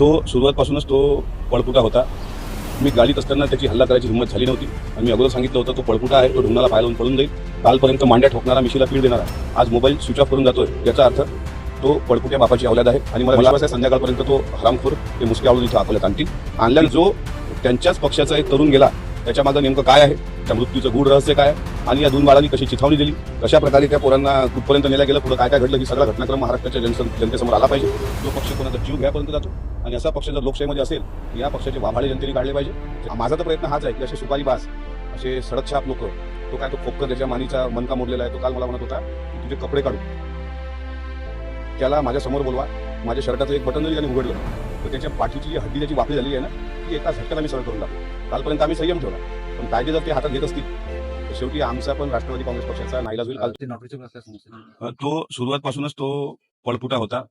तो सुरुवातपासूनच तो पळपुटा होता. मी गाडीत असताना त्याची हल्ला करायची हिंमत झाली नव्हती. आणि मी अगोदर सांगितलं होतं तो पळपुटा आहे तो ढुंगणाला पाय लावून पळून जाईल. कालपर्यंत मांड्या ठोकणारा मिशीला पीड देणारा. आज मोबाईल स्विच ऑफ करून जातोय याचा अर्थ तो पळपुट्या बापाची अवलाद आहे. आणि मला विश्वास आहे संध्याकाळपर्यंत तो हरामखोर ते मुसके आवडून इथं अकोल्यात आणतील. आणल्याने जो त्यांच्याच पक्षाचा एक तरुण गेला त्याच्यामागे नेमकं काय आहे? त्या मृत्यूचं गूढ रहस्य काय आणि या दोन बाळांनी कशी चिथावणी दिली? कशा प्रकारे त्या पोरांना कुठपर्यंत नेल्या गेलं? पुढे काय काय घडलं? ही सगळा घटनाक्रम महाराष्ट्राच्या जनसं जनतेसमोर आला पाहिजे. जो पक्ष कोणाचा जीव घ्यापर्यंत जातो. आणि असा पक्ष जर लोकशाहीमध्ये असेल तर या पक्षाचे वाभाळे जनतेने काढले पाहिजे. माझा तर प्रयत्न हाच आहे की असे सुपारी बाज असे सडकछाप लोक तो काय तो खोपकर त्याच्या मानीचा मनका मोडलेला आहे तो काल मला म्हणत होता की तुझे कपडे काढू. त्याला माझ्यासमोर बोलवा माझ्या शर्टाचं एक बटन जरी त्याने उघडलं तर त्याच्या पाठीची जी हड्डी त्याची वाकडी झाली आहे ना ती एका झटक्यात आम्ही सरळ करून टाकू. कालपर्यंत आम्ही संयम ठेवला पण कायदे जर ते हातात घेत असतील तर शेवटी आमचा पण राष्ट्रवादी काँग्रेस पक्षाचा नाईलाज होईल. तो सुरुवातपासूनच तो पळपुटा होता.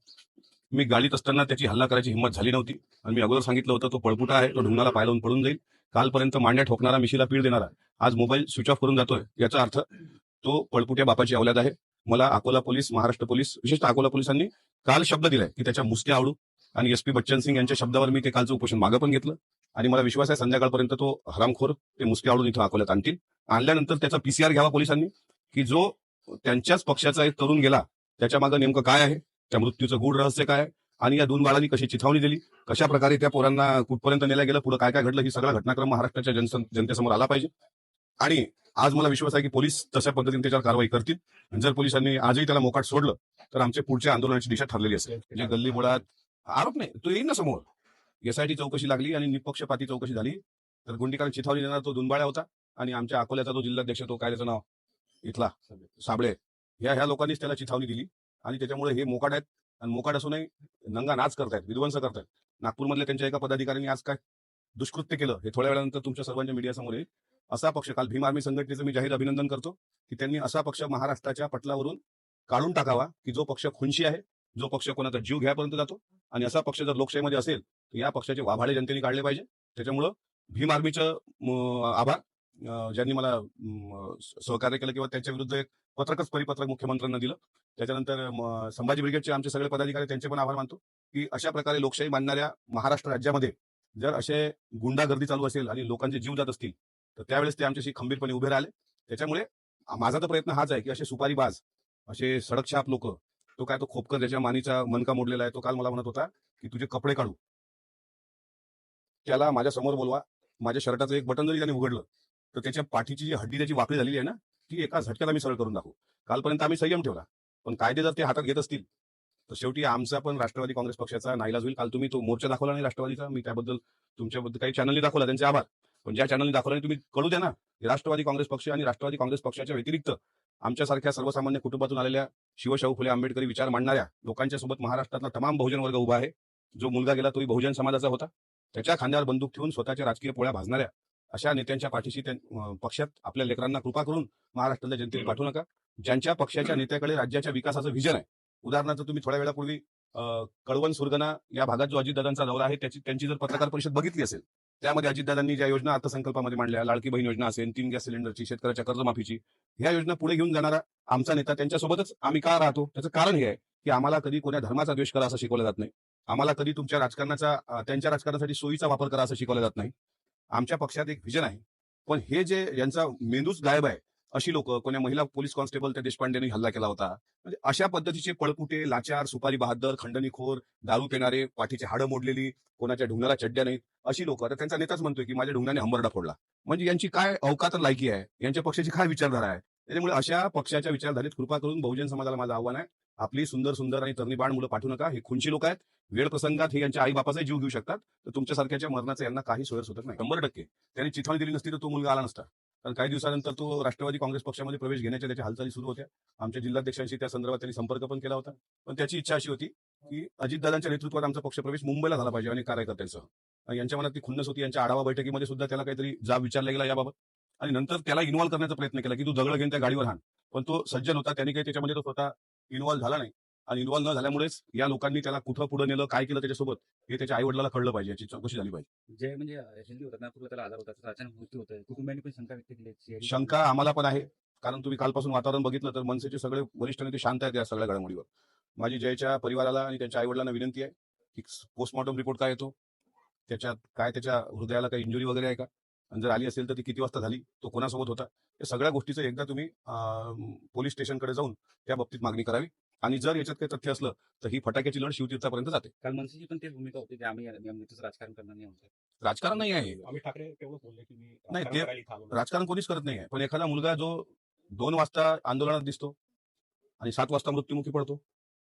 मी गाडीत असताना त्याची हल्ला करायची हिंमत झाली नव्हती. आणि मी अगोदर सांगितलं होतं तो पळपुटा आहे तो ढुंगाला पाय लावून पळून जाईल. कालपर्यंत मांड्या ठोकणारा मिशीला पीळ देणारा. आज मोबाईल स्विच ऑफ करून जातोय याचा अर्थ तो पळपुट्या बापाची अवलाद आहे. मला अकोला पोलीस महाराष्ट्र पोलीस विशेषतः अकोला पोलिसांनी काल शब्द दिलाय की त्याच्या मुसक्या आवडू. आणि एस पी बच्चन सिंग यांच्या शब्दावर मी ते कालचं उपोषण मागं पण घेतलं. आणि मला विश्वास आहे संध्याकाळपर्यंत तो हरामखोर ते मुसके आवडून इथं अकोल्यात आणतील. आणल्यानंतर त्याचा पीसीआर घ्यावा पोलिसांनी की जो त्यांच्याच पक्षाचा एक तरुण गेला त्याच्यामागे नेमकं काय आहे? त्या मृत्यूचं गूढ रहस्य काय आणि या दोन बाळांनी कशी चिथावणी दिली? कशा प्रकारे त्या पोरांना कुठपर्यंत नेल्या गेलं? पुढे काय काय घडलं? ही सगळा घटनाक्रम महाराष्ट्राच्या जनसं जनतेसमोर आला पाहिजे. आणि आज मला विश्वास आहे की पोलीस तशा पद्धतीने त्याच्यावर कारवाई करतील. जर पोलिसांनी आजही त्याला मोकाट सोडलं तर आमच्या पुढच्या आंदोलनाची दिशा ठरलेली असेल. म्हणजे गल्ली बोळात आरोप नाही. तो येईल ना समोर. एसआयटी चौकशी लागली आणि निपक्षपाती चौकशी झाली. तर गुंडीकरण चिथावणी देणार तो दुनबाळ्या होता आणि आमच्या अकोल्याचा जो जिल्हाध्यक्ष तो काय त्याचं नाव? इथला. साबळे. ह्या ह्या लोकांनीच त्याला चिथावणी दिली. आणि त्याच्यामुळे हे मोकाट आहेत. आणि मोकाट असूनही नंगा नाच करतायत विध्वंस करतायत. नागपूरमधल्या त्यांच्या एका पदाधिकाऱ्यांनी आज काय दुष्कृत्य केलं हे थोड्या वेळानंतर तुमच्या सर्वांच्या मीडियासमोर येईल. असा पक्ष काल भीम आर्मी संघटनेचं मी जाहीर अभिनंदन करतो की त्यांनी असा पक्ष महाराष्ट्राच्या पटलावरून काढून टाकावा की जो पक्ष खुनशी आहे जो पक्ष कोणाचा जीव घ्यापर्यंत जातो आणि असा पक्ष जर लोकशाहीमध्ये असेल तर या पक्षाचे वाभाडे जनतेने काढले पाहिजे. त्याच्यामुळं भीम आर्मीचं आभार. ज्यांनी मला सहकार्य केलं किंवा त्यांच्या विरुद्ध एक पत्रकच परिपत्रक मुख्यमंत्र्यांना दिलं. त्याच्यानंतर संभाजी ब्रिगेडचे आमचे सगळे पदाधिकारी त्यांचे पण आभार मानतो की अशा प्रकारे लोकशाही मानणाऱ्या महाराष्ट्र राज्यामध्ये जर असे गुंडागर्दी चालू असेल आणि लोकांचे जीव जात असतील तर त्यावेळेस ते आमच्याशी खंबीरपणे उभे राहिले. त्याच्यामुळे माझा तर प्रयत्न हाच आहे की असे सुपारीबाज असे सडकछाप लोक तो काय तो खोपकर ज्याच्या मानीचा मनका मोडलेला आहे तो काल मला म्हणत होता की तुझे कपडे काढू. त्याला माझ्यासमोर बोलवा माझ्या शर्टाचं एक बटन जरी त्याने उघडलं तर त्याच्या पाठीची जी हड्डी त्याची वाकडी झालेली आहे ना ती एका झटक्यात आम्ही सरळ करून दाखवू. कालपर्यंत आम्ही संयम ठेवला पण कायदे जर ते हातात घेत असतील तर शेवटी आमचा पण राष्ट्रवादी काँग्रेस पक्षाचा नाईलाज होईल. काल तुम्ही तो मोर्चा दाखवला नाही राष्ट्रवादीचा मी त्याबद्दल तुमच्याबद्दल काही चॅनलनी दाखवला त्यांचे आभार. पण ज्या चॅनलनी दाखवला तुम्ही कळू द्या ना राष्ट्रवादी काँग्रेस पक्ष आणि राष्ट्रवादी काँग्रेस पक्षाच्या व्यतिरिक्त आमच्यासारख्या सर्वसामान्य कुटुंबातून आलेल्या शिवशाहू फुले आंबेडकरी विचार मांडणाऱ्या लोकांच्या सोबत महाराष्ट्रातला तमाम बहुजन वर्ग उभा आहे. जो मुलगा गेला तोही बहुजन समाजाचा होता. त्याच्या खांद्यावर बंदूक ठेवून स्वतःच्या राजकीय पोळ्या भाजणाऱ्या अशा नेत्यांच्या पाठीशी पक्षात आपल्या लेकरांना कृपा करून महाराष्ट्रातल्या जनतेने पाठवू नका. ज्यांच्या पक्षाच्या नेत्याकडे राज्याच्या विकासाचं व्हिजन आहे. उदाहरणार्थ तुम्ही थोड्या वेळापूर्वी कळवण सुरगणा या भागात जो अजितदादांचा दौरा आहे त्याची त्यांची जर पत्रकार परिषद बघितली असेल त्यामध्ये अजितदादांनी ज्या योजना अर्थसंकल्पामध्ये मांडल्या लाडकी बहीण योजना असेल तीन गॅस सिलेंडरची शेतकऱ्याच्या कर्जमाफीची ह्या योजना पुढे घेऊन जाणारा आमचा नेता त्यांच्यासोबतच आम्ही का राहतो? त्याचं कारण हे आहे की आम्हाला कधी कोण्या धर्माचा द्वेष करा असं शिकवलं जात नाही. आम्हाला कधी तुमच्या राजकारणाचा त्यांच्या राजकारणासाठी सोयीचा वापर करा असं शिकवलं जात नाही. आमच्या पक्षात एक व्हिजन आहे. पण हे जे यांचा मेंदूच गायब आहे अशी लोक कोण्या महिला पोलीस कॉन्स्टेबल त्या देशपांडेने हल्ला केला होता. म्हणजे अशा पद्धतीचे पळकुटे लाचार सुपारी बहादर खंडणीखोर दारू पिणारे पाठीचे हाडं मोडलेली कोणाच्या ढुंगणाला चड्ड्या नाहीत अशी लोक. आता त्यांचा नेताच म्हणतोय की माझ्या ढुंगणाने हंबरडा फोडला म्हणजे यांची काय अवकात लायकी आहे? यांच्या पक्षाची काय विचारधारा आहे? त्याच्यामुळे अशा पक्षाच्या विचारधारेत कृपा करून बहुजन समाजाला माझं आव्हान आहे. आपली सुंदर सुंदर आणि तरणीबाण मुलं पाठवू नका. हे खुंची लोक आहेत. वेळ प्रसंगात हे यांच्या आई बापाचा जीव घेऊ शकतात. तर तुमच्यासारख्याच्या मरणाचं यांना काही सोयर सुटत नाही. शंभर टक्के. त्यांनी चिथावणी दिली नसती तर तो मुलगा आला नसता. कारण काही दिवसानंतर तो राष्ट्रवादी काँग्रेस पक्षामध्ये प्रवेश घेण्याच्या त्याच्या हालचाली सुरू होत्या. आमच्या जिल्हाध्यक्षांशी त्या संदर्भात त्यांनी संपर्क पण केला होता. पण त्याची इच्छा अशी होती की अजितदादांच्या नेतृत्वात आमचा पक्षप्रवेश मुंबईला झाला पाहिजे आणि कार्यकर्त्यांसह. यांच्या मनात ती खुन्नस होती. यांच्या आढावा बैठकीमध्ये सुद्धा त्याला काहीतरी जाब विचारला गेला याबाबत. आणि नंतर त्याला इन्व्हॉल्व करण्याचा प्रयत्न केला की तू दगड घेऊन त्या गाडीवर हाण. पण तो सज्जन होता. त्यांनी काही त्याच्यामध्ये तो स्वतः इन्व्हॉल्व झाला नाही. आणि इन्व्हॉल्व न झाल्यामुळेच या लोकांनी त्याला कुठं पुढे नेलं काय केलं त्याच्यासोबत हे त्याच्या आई वडिलांना कळलं पाहिजे याची चौकशी झाली पाहिजे. जे म्हणजे हेल्दी होतात ना पूर्वी त्याला आजार होता अचानक मृत्यू होतोय कुटुंबियांनी पण शंका व्यक्त केली शंका आम्हाला पण आहे. कारण तुम्ही कालपासून वातावरण बघितलं तर मनसेचे सगळे वरिष्ठ नेते शांत आहेत या सगळ्या घडामोडीवर. माझी जयच्या परिवाराला आणि त्यांच्या आईवडिलांना विनंती आहे की पोस्टमॉर्टम रिपोर्ट काय येतो? त्याच्यात काय त्याच्या हृदयाला काही इंजुरी वगैरे आहे का? आणि जर आली असेल तर ती किती वाजता झाली? तो कोणासोबत होता? या सगळ्या गोष्टीचं एकदा तुम्ही पोलीस स्टेशनकडे जाऊन त्या बाबतीत मागणी करावी. आणि जर याच्यात काही तथ्य असलं तर ही फटाक्याची लढ शिवतीर्थापर्यंत जाते. काल मनसेची पण तेच भूमिका होती की आम्ही राजकारण करणार नाही राजकारण नाही आहे. आम्ही ठाकरे तेवढं बोलले की मी नाही, राजकारण ते-. राजकारण कोणीच करत नाही आहे. पण एखादा मुलगा जो दोन वाजता आंदोलनात दिसतो आणि सात वाजता मृत्युमुखी पडतो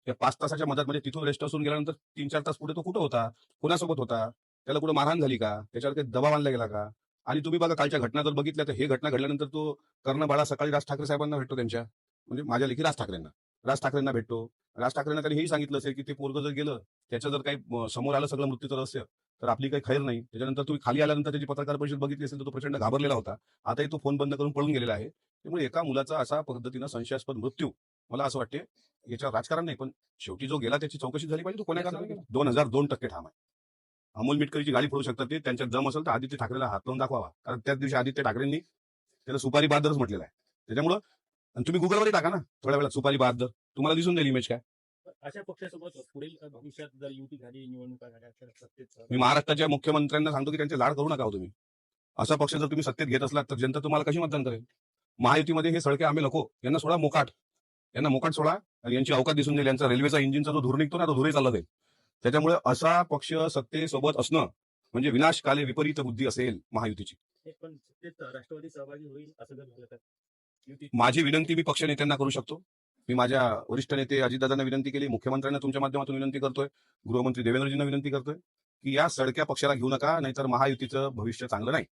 त्या पाच तासाच्या मधात म्हणजे तिथून रेस्ट असून गेल्यानंतर तीन चार तास पुढे तो कुठं होता? कोणासोबत होता? त्याला कुठं मारहाण झाली का? त्याच्यावर काही दबाव आणला गेला का? आणि तुम्ही बघा कालच्या घटना जर बघितल्या तर हे घटना घडल्यानंतर तो कर्ण बाळा सकाळी राज ठाकरे साहेबांना भेटतो त्यांच्या. म्हणजे माझ्या लेखी राज ठाकरेंना. राज ठाकरेंना भेटतो. राज ठाकरेंना त्यांनी हेही सांगितलं असेल की ते पोरग जर गेलं त्याचं जर काही समोर आलं सगळं मृत्यूचं रहस्य तर आपली काही खैर नाही. त्याच्यानंतर तुम्ही खाली आल्यानंतर त्याची पत्रकार परिषद बघितली असेल तर तो प्रचंड घाबरलेला होता. आताही तो फोन बंद करून पळून गेलेला आहे. त्यामुळे एका मुलाचा असा पद्धतीनं संशयास्पद मृत्यू मला असं वाटते याच्यावर राजकारण नाही पण शेवटी जो गेला त्याची चौकशी झाली पाहिजे तो कोणा दोन हजार दोन टक्के ठाम आहे. अमोल मिटकरीची गाडी फोडू शकतात ते त्यांच्यात जम असेल तर आदित्य ठाकरेला हात लावून दाखवावा. कारण त्याच दिवशी आदित्य ठाकरेंनी त्याला सुपारी बहादरच म्हटलेलं आहे. त्याच्यामुळं आणि तुम्ही गुगलवरही टाका ना थोड्या वेळात सुपारी बहादर तुम्हाला दिसून जाईल इमेज काय. अशा पक्षासोबत पुढील भविष्यात जर युती झाली निवडणुका झाल्या तर सत्तेत मी महाराष्ट्राच्या मुख्यमंत्र्यांना सांगतो की त्यांचे लाड करू नका हो तुम्ही. असा पक्ष जर तुम्ही सत्तेत घेत असलात तर जनता तुम्हाला कशी मतदान करेल? महायुतीमध्ये हे सळके आम्ही नको यांना सोडा मोकाट. यांना मोकाट सोडा आणि यांची अवकात दिसून जाईल. यांचा रेल्वेचा इंजिनचा जो धूर निघतो ना तो धुरे चालला जाईल. त्याच्यामुळे असा पक्ष सत्तेसोबत असणं म्हणजे विनाशकाले विपरीत बुद्धी असेल महायुतीची. राष्ट्रवादी सहभागी होईल असं जर माझी विनंती मी पक्ष नेत्यांना करू शकतो. मी माझ्या वरिष्ठ नेते अजितदादांना विनंती केली मुख्यमंत्र्यांना तुमच्या माध्यमातून विनंती करतोय गृहमंत्री देवेंद्रजींना विनंती करतोय की या सडक्या पक्षाला घेऊ नका नाहीतर महायुतीचं भविष्य चांगलं नाही.